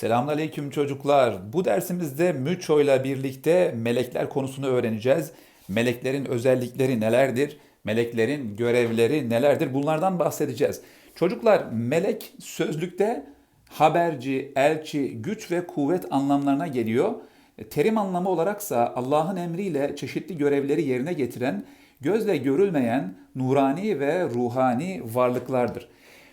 Selamünaleyküm çocuklar. Bu dersimizde Müço ile birlikte melekler konusunu öğreneceğiz. Meleklerin özellikleri nelerdir? Meleklerin görevleri nelerdir? Bunlardan bahsedeceğiz. Çocuklar melek sözlükte haberci, elçi, güç ve kuvvet anlamlarına geliyor. Terim anlamı olaraksa Allah'ın emriyle çeşitli görevleri yerine getiren, gözle görülmeyen nurani ve ruhani varlıklardır.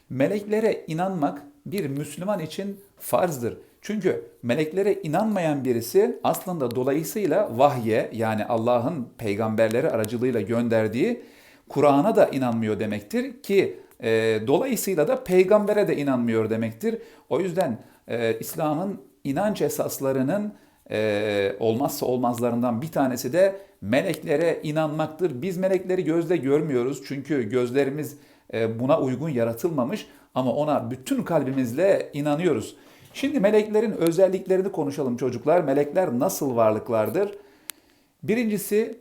Meleklere inanmak bir Müslüman için farzdır. Çünkü meleklere inanmayan birisi aslında dolayısıyla vahye yani Allah'ın peygamberleri aracılığıyla gönderdiği Kur'an'a da inanmıyor demektir ki e, dolayısıyla da peygambere de inanmıyor demektir. O yüzden e, İslam'ın inanç esaslarının e, olmazsa olmazlarından bir tanesi de meleklere inanmaktır. Biz melekleri gözle görmüyoruz çünkü gözlerimiz e, buna uygun yaratılmamış ama ona bütün kalbimizle inanıyoruz. Şimdi meleklerin özelliklerini konuşalım çocuklar. Melekler nasıl varlıklardır? Birincisi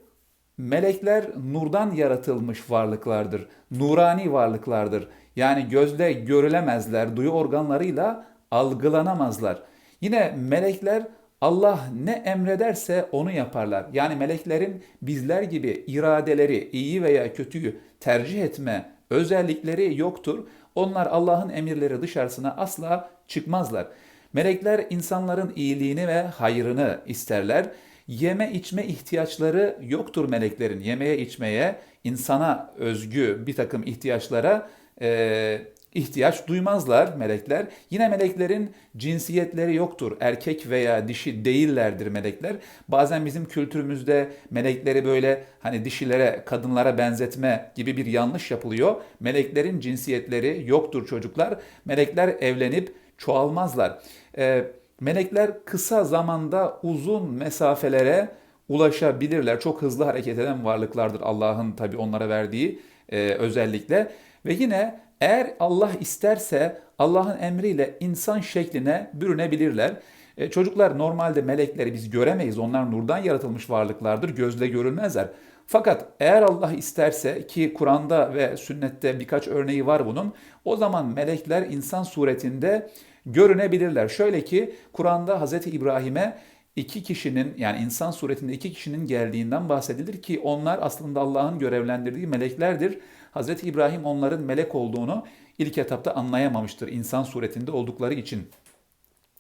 melekler nurdan yaratılmış varlıklardır. Nurani varlıklardır. Yani gözle görülemezler, duyu organlarıyla algılanamazlar. Yine melekler Allah ne emrederse onu yaparlar. Yani meleklerin bizler gibi iradeleri, iyi veya kötüyü tercih etme özellikleri yoktur. Onlar Allah'ın emirleri dışarısına asla çıkmazlar. Melekler insanların iyiliğini ve hayrını isterler. Yeme içme ihtiyaçları yoktur meleklerin. Yemeye içmeye, insana özgü bir takım ihtiyaçlara e, ihtiyaç duymazlar melekler. Yine meleklerin cinsiyetleri yoktur. Erkek veya dişi değillerdir melekler. Bazen bizim kültürümüzde melekleri böyle hani dişilere, kadınlara benzetme gibi bir yanlış yapılıyor. Meleklerin cinsiyetleri yoktur çocuklar. Melekler evlenip çoğalmazlar. Ee, melekler kısa zamanda uzun mesafelere ulaşabilirler. Çok hızlı hareket eden varlıklardır Allah'ın tabi onlara verdiği e, özellikle. Ve yine eğer Allah isterse Allah'ın emriyle insan şekline bürünebilirler. E, çocuklar normalde melekleri biz göremeyiz. Onlar nurdan yaratılmış varlıklardır. Gözle görülmezler. Fakat eğer Allah isterse ki Kur'an'da ve sünnette birkaç örneği var bunun. O zaman melekler insan suretinde görünebilirler. Şöyle ki Kur'an'da Hz. İbrahim'e iki kişinin yani insan suretinde iki kişinin geldiğinden bahsedilir ki onlar aslında Allah'ın görevlendirdiği meleklerdir. Hz. İbrahim onların melek olduğunu ilk etapta anlayamamıştır insan suretinde oldukları için.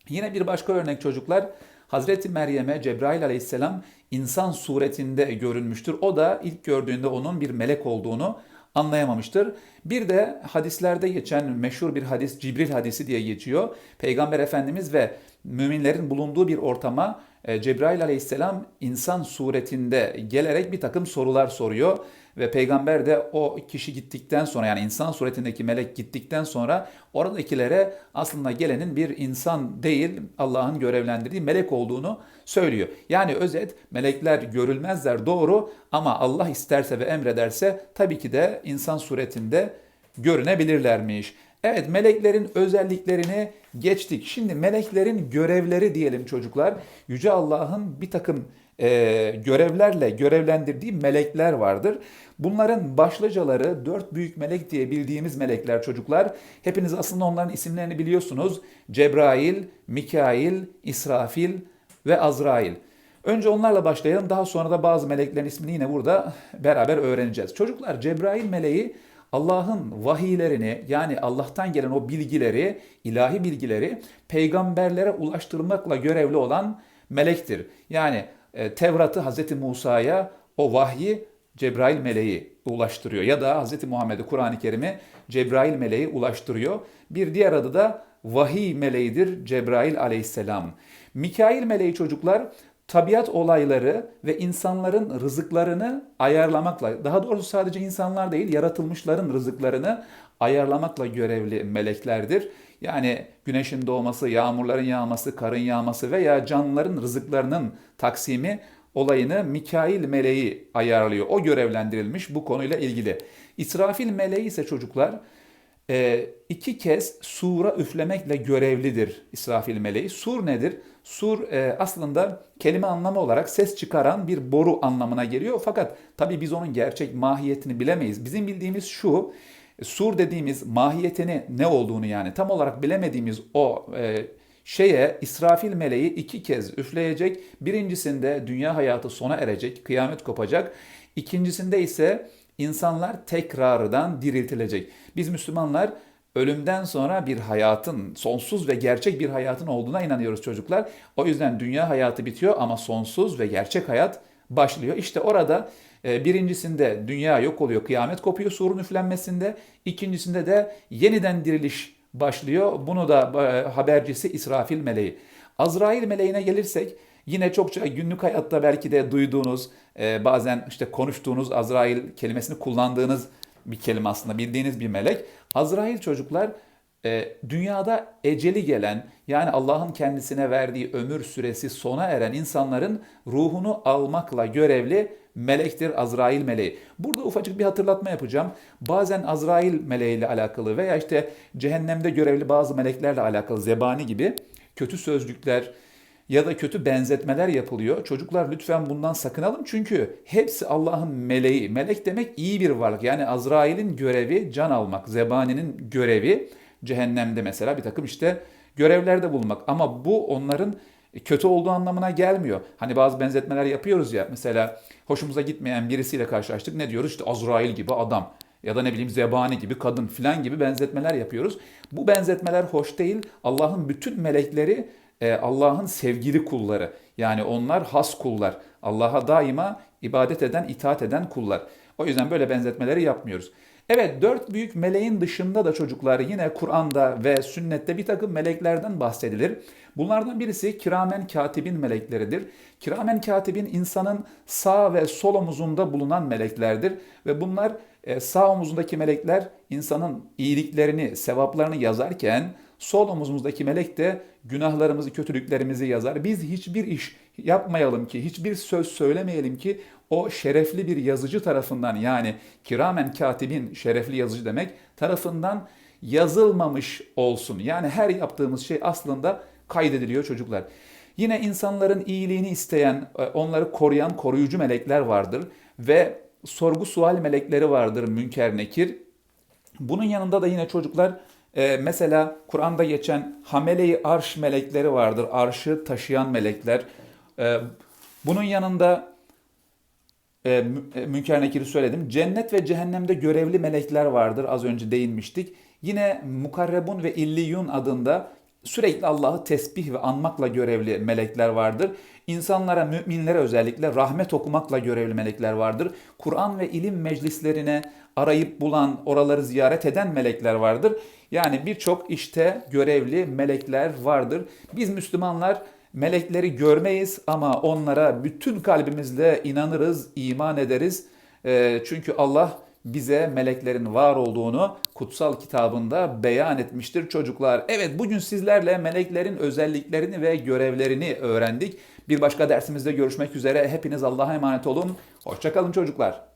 Yine bir başka örnek çocuklar Hazreti Meryem'e Cebrail aleyhisselam insan suretinde görünmüştür. O da ilk gördüğünde onun bir melek olduğunu anlayamamıştır. Bir de hadislerde geçen meşhur bir hadis Cibril hadisi diye geçiyor. Peygamber Efendimiz ve müminlerin bulunduğu bir ortama Cebrail aleyhisselam insan suretinde gelerek bir takım sorular soruyor. Ve peygamber de o kişi gittikten sonra yani insan suretindeki melek gittikten sonra oradakilere aslında gelenin bir insan değil Allah'ın görevlendirdiği melek olduğunu söylüyor. Yani özet melekler görülmezler doğru ama Allah isterse ve emrederse tabii ki de insan suretinde görünebilirlermiş. Evet meleklerin özelliklerini geçtik. Şimdi meleklerin görevleri diyelim çocuklar. Yüce Allah'ın bir takım e, görevlerle görevlendirdiği melekler vardır. Bunların başlıcaları dört büyük melek diye bildiğimiz melekler çocuklar. Hepiniz aslında onların isimlerini biliyorsunuz. Cebrail, Mikail, İsrafil ve Azrail. Önce onlarla başlayalım. Daha sonra da bazı meleklerin ismini yine burada beraber öğreneceğiz. Çocuklar Cebrail meleği Allah'ın vahiylerini yani Allah'tan gelen o bilgileri, ilahi bilgileri peygamberlere ulaştırmakla görevli olan melektir. Yani e, Tevrat'ı Hz. Musa'ya o vahyi Cebrail meleği ulaştırıyor ya da Hz. Muhammed'e Kur'an-ı Kerim'i Cebrail meleği ulaştırıyor. Bir diğer adı da vahiy meleğidir Cebrail aleyhisselam. Mikail meleği çocuklar tabiat olayları ve insanların rızıklarını ayarlamakla, daha doğrusu sadece insanlar değil yaratılmışların rızıklarını ayarlamakla görevli meleklerdir. Yani güneşin doğması, yağmurların yağması, karın yağması veya canlıların rızıklarının taksimi olayını Mikail meleği ayarlıyor. O görevlendirilmiş bu konuyla ilgili. İsrafil meleği ise çocuklar e, iki kez sura üflemekle görevlidir İsrafil meleği. Sur nedir? Sur e, aslında kelime anlamı olarak ses çıkaran bir boru anlamına geliyor. Fakat tabii biz onun gerçek mahiyetini bilemeyiz. Bizim bildiğimiz şu, sur dediğimiz mahiyetini ne olduğunu yani tam olarak bilemediğimiz o e, şeye İsrafil meleği iki kez üfleyecek. Birincisinde dünya hayatı sona erecek, kıyamet kopacak. İkincisinde ise insanlar tekrardan diriltilecek. Biz Müslümanlar ölümden sonra bir hayatın, sonsuz ve gerçek bir hayatın olduğuna inanıyoruz çocuklar. O yüzden dünya hayatı bitiyor ama sonsuz ve gerçek hayat başlıyor. İşte orada e, birincisinde dünya yok oluyor, kıyamet kopuyor surun üflenmesinde. İkincisinde de yeniden diriliş başlıyor. Bunu da e, habercisi İsrafil meleği. Azrail meleğine gelirsek yine çokça günlük hayatta belki de duyduğunuz, e, bazen işte konuştuğunuz Azrail kelimesini kullandığınız bir kelime aslında bildiğiniz bir melek. Azrail çocuklar e, dünyada eceli gelen yani Allah'ın kendisine verdiği ömür süresi sona eren insanların ruhunu almakla görevli melektir Azrail meleği. Burada ufacık bir hatırlatma yapacağım. Bazen Azrail meleğiyle alakalı veya işte cehennemde görevli bazı meleklerle alakalı zebani gibi kötü sözcükler ya da kötü benzetmeler yapılıyor. Çocuklar lütfen bundan sakınalım çünkü hepsi Allah'ın meleği. Melek demek iyi bir varlık. Yani Azrail'in görevi can almak. Zebani'nin görevi cehennemde mesela bir takım işte görevlerde bulunmak. Ama bu onların kötü olduğu anlamına gelmiyor. Hani bazı benzetmeler yapıyoruz ya. Mesela hoşumuza gitmeyen birisiyle karşılaştık. Ne diyoruz? İşte Azrail gibi adam ya da ne bileyim zebani gibi kadın filan gibi benzetmeler yapıyoruz. Bu benzetmeler hoş değil. Allah'ın bütün melekleri Allah'ın sevgili kulları. Yani onlar has kullar. Allah'a daima ibadet eden, itaat eden kullar. O yüzden böyle benzetmeleri yapmıyoruz. Evet dört büyük meleğin dışında da çocuklar yine Kur'an'da ve sünnette bir takım meleklerden bahsedilir. Bunlardan birisi kiramen katibin melekleridir. Kiramen katibin insanın sağ ve sol omuzunda bulunan meleklerdir. Ve bunlar e, sağ omuzundaki melekler insanın iyiliklerini, sevaplarını yazarken sol omuzumuzdaki melek de günahlarımızı, kötülüklerimizi yazar. Biz hiçbir iş yapmayalım ki, hiçbir söz söylemeyelim ki o şerefli bir yazıcı tarafından yani kiramen katibin şerefli yazıcı demek tarafından yazılmamış olsun. Yani her yaptığımız şey aslında kaydediliyor çocuklar. Yine insanların iyiliğini isteyen, e, onları koruyan koruyucu melekler vardır ve sorgu sual melekleri vardır münker nekir. Bunun yanında da yine çocuklar e, mesela Kur'an'da geçen hamele-i arş melekleri vardır. Arşı taşıyan melekler. E, bunun yanında e, Münker Nekir'i söyledim. Cennet ve cehennemde görevli melekler vardır. Az önce değinmiştik. Yine Mukarrebun ve İlliyun adında sürekli Allah'ı tesbih ve anmakla görevli melekler vardır. İnsanlara, müminlere özellikle rahmet okumakla görevli melekler vardır. Kur'an ve ilim meclislerine arayıp bulan, oraları ziyaret eden melekler vardır. Yani birçok işte görevli melekler vardır. Biz Müslümanlar melekleri görmeyiz ama onlara bütün kalbimizle inanırız, iman ederiz. Ee, çünkü Allah bize meleklerin var olduğunu kutsal kitabında beyan etmiştir çocuklar. Evet bugün sizlerle meleklerin özelliklerini ve görevlerini öğrendik. Bir başka dersimizde görüşmek üzere. Hepiniz Allah'a emanet olun. Hoşçakalın çocuklar.